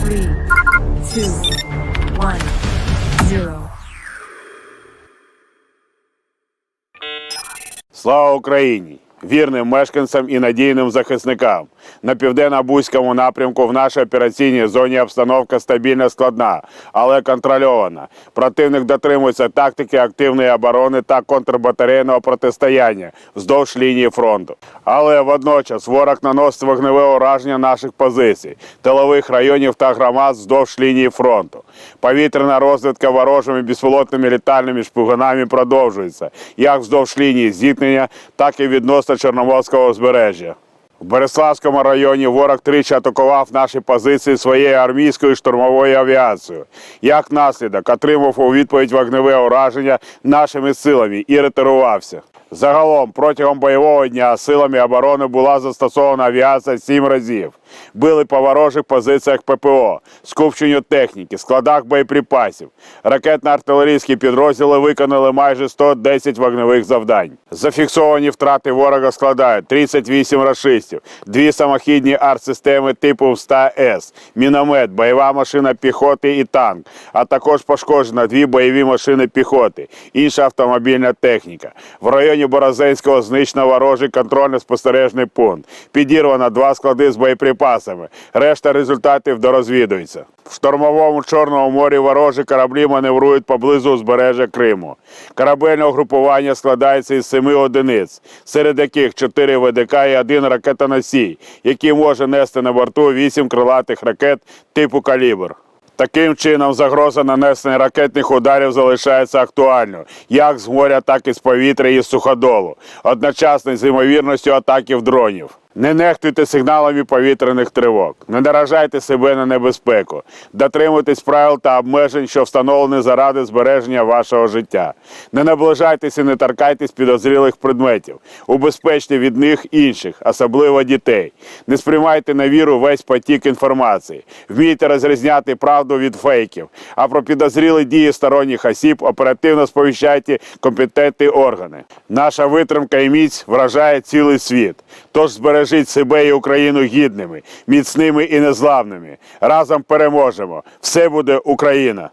three, two, one, zero. Слава Україні! Вірним мешканцям і надійним захисникам. На південно-бузькому напрямку в нашій операційній зоні обстановка стабільно складна, але контрольована. Противник дотримується тактики активної оборони та контрбатарейного протистояння вздовж лінії фронту. Але водночас ворог наносить вогневе ураження наших позицій, тилових районів та громад вздовж лінії фронту. Повітряна розвідка ворожими безпілотними літальними шпигунами продовжується як вздовж лінії зіткнення, так і відносно Чорноморського узбережжя. В Береславському районі ворог тричі атакував наші позиції своєю армійською штурмовою авіацією. Як наслідок отримав у відповідь вогневе ураження нашими силами і ретирувався. Загалом протягом бойового дня силами оборони була застосована авіація сім разів. Били по ворожих позиціях ППО, скупченню техніки, складах боєприпасів. Ракетно-артилерійські підрозділи виконали майже 110 вогневих завдань. Зафіксовані втрати ворога складають 38 рашистів, дві самохідні артсистеми типу ВСТА-С, міномет, бойова машина піхоти і танк, а також пошкоджено дві бойові машини піхоти, інша автомобільна техніка. В районі Борозенського знищено ворожий контрольно-спостережний пункт. Підірвано два склади з боєприпасами. Решта результатів дорозвідується. В штормовому Чорному морі ворожі кораблі маневрують поблизу узбережжя Криму. Корабельне угрупування складається із семи одиниць, серед яких чотири ВДК і один ракетоносій, який може нести на борту вісім крилатих ракет типу «Калібр». Таким чином, загроза нанесення ракетних ударів залишається актуальною як з моря, так і з повітря і з суходолу, одночасно з ймовірністю атаків дронів. Не нехтуйте сигналами повітряних тривог, не наражайте себе на небезпеку, дотримуйтесь правил та обмежень, що встановлені заради збереження вашого життя. Не наближайтесь і не торкайтесь підозрілих предметів, убезпечте від них інших, особливо дітей. Не сприймайте на віру весь потік інформації, вмійте розрізняти правду від фейків. А про підозрілі дії сторонніх осіб оперативно сповіщайте компетентні органи. Наша витримка і міць вражає цілий світ. Тож збережіть себе і Україну гідними, міцними і незламними. Разом переможемо. Все буде Україна!